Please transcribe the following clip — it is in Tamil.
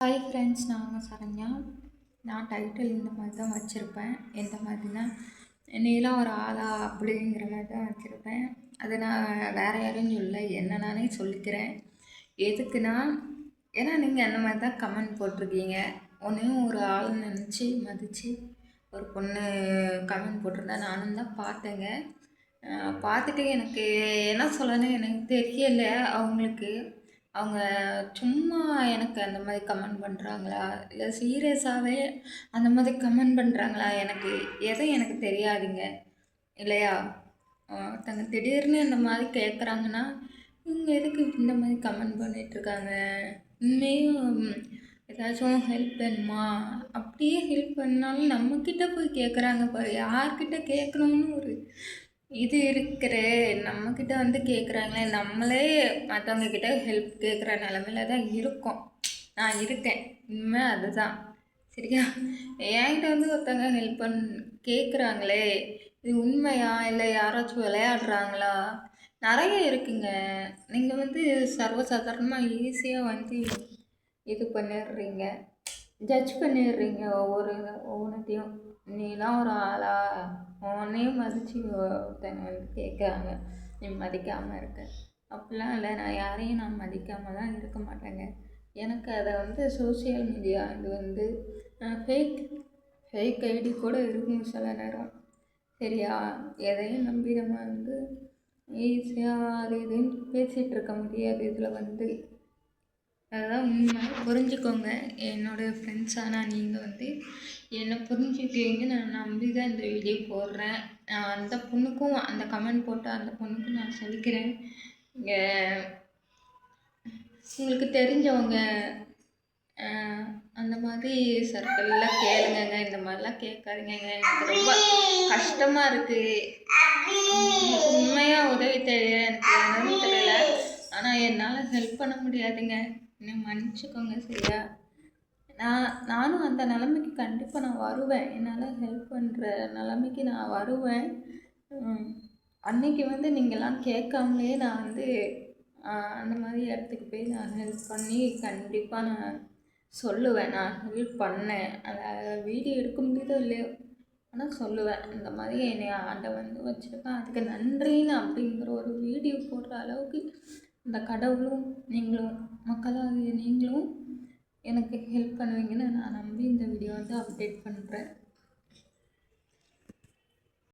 ஹாய் ஃப்ரெண்ட்ஸ் நான் உங்கள் சரண்யா. நான் டைட்டில் இந்த மாதிரி தான் வச்சுருப்பேன். எந்த மாதிரினா நீலாம் ஒரு ஆளா அப்படிங்கிற மாதிரி தான் வச்சுருப்பேன். அது நான் வேறு யாரும் சொல்ல என்ன நானே சொல்லிக்கிறேன். எதுக்குன்னா ஏன்னா நீங்கள் அந்த மாதிரி தான் கமெண்ட் போட்டிருக்கீங்க. ஒன்றையும் ஒரு ஆள் நினச்சி மதித்து ஒரு பொண்ணு கமெண்ட் போட்டிருந்தா நானும் தான் பார்த்தேங்க. பார்த்துட்டு எனக்கு என்ன சொல்லணும் எனக்கு தெரியலை அவங்களுக்கு. அவங்க சும்மா எனக்கு அந்த மாதிரி கமெண்ட் பண்ணுறாங்களா இல்லை சீரியஸாகவே அந்த மாதிரி கமெண்ட் பண்ணுறாங்களா எனக்கு எதுவும் எனக்கு தெரியாதுங்க. இல்லையா? ஒருத்தங்க திடீர்னு இந்த மாதிரி கேட்குறாங்கன்னா இவங்க எதுக்கு இந்த மாதிரி கமெண்ட் பண்ணிகிட்ருக்காங்க உண்மையும் ஏதாச்சும் ஹெல்ப் வேணுமா? அப்படியே ஹெல்ப் பண்ணாலும் நம்மக்கிட்ட போய் கேட்குறாங்க பாரு. யார்கிட்ட கேட்கணும்னு ஒரு இது இருக்கிற. நம்மக்கிட்ட வந்து கேட்குறாங்களே நம்மளே மற்றவங்க கிட்ட ஹெல்ப் கேட்குற நிலமையில தான் இருக்கோம். நான் இருக்கேன். உண்மை அதுதான். சரியா? என்கிட்ட வந்து ஒருத்தவங்க ஹெல்ப் பண் கேட்குறாங்களே இது உண்மையா? இல்லை யாராச்சும் விளையாடுறாங்களா? நிறைய இருக்குங்க. நீங்கள் வந்து சர்வசாதாரணமாக ஈஸியாக வந்து இது பண்ணிடுறீங்க. ஜட்ஜ் பண்ணிடுறீங்க ஒவ்வொரு ஒவ்வொன்றத்தையும் நீலாம் ஒரு ஆளா? உன்னையும் மதித்து ஒருத்தங்க வந்து கேட்குறாங்க நீ மதிக்காமல் இருக்க. அப்படிலாம் இல்லை. நான் யாரையும் நான் மதிக்காமல் தான் இருக்க மாட்டேங்க. எனக்கு அதை வந்து சோசியல் மீடியா இது வந்து ஃபேக் ஃபேக் ஐடி கூட இருக்கும் சில நேரம். சரியா? எதையும் நம்பி நம்ம வந்து ஈஸியாக அது இதுன்னு பேசிகிட்டு இருக்க முடியாது. இதில் வந்து அதுதான் உண்மை புரிஞ்சுக்கோங்க. என்னோடய ஃப்ரெண்ட்ஸான நீங்கள் வந்து என்னை புரிஞ்சுக்குவீங்க நான் நம்பி தான் இந்த வீடியோ போடுறேன். நான் அந்த பொண்ணுக்கும் அந்த கமெண்ட் போட்ட அந்த பொண்ணுக்கும் நான் சொல்லிக்கிறேன். உங்களுக்கு தெரிஞ்சவங்க அந்த மாதிரி சர்க்கிள்லாம் கேளுங்கங்க. இந்த மாதிரிலாம் கேட்காதீங்கங்க. எனக்கு ரொம்ப கஷ்டமாக இருக்குது உண்மையாக உதவி தெரிய எனக்கு என்னன்னு தெரியல. ஆனால் என்னால் ஹெல்ப் பண்ண முடியாதுங்க. என்னை மன்னிச்சுக்கோங்க சரியா. நான் நானும் அந்த நிலமைக்கு கண்டிப்பாக நான் வருவேன். என்னால் ஹெல்ப் பண்ணுற நிலமைக்கு நான் வருவேன். அன்னைக்கு வந்து நீங்கள்லாம் கேட்காமலே நான் வந்து அந்த மாதிரி இடத்துக்கு போய் நான் ஹெல்ப் பண்ணி கண்டிப்பாக நான் சொல்லுவேன். நான் ஹெல்ப் பண்ணேன். அதை வீடியோ எடுக்க முடியுதோ இல்லையோ ஆனால் சொல்லுவேன். இந்த மாதிரி என்னை ஆண்டை வந்து வச்சுருக்கேன். அதுக்கு நன்றின்னு அப்படிங்கிற ஒரு வீடியோ போடுற அளவுக்கு இந்த கடவுளும் நீங்களும் மக்களாகிய நீங்களும் எனக்கு ஹெல்ப் பண்ணுவீங்கன்னு நான் நம்பி இந்த வீடியோ வந்து அப்டேட் பண்ணுறேன்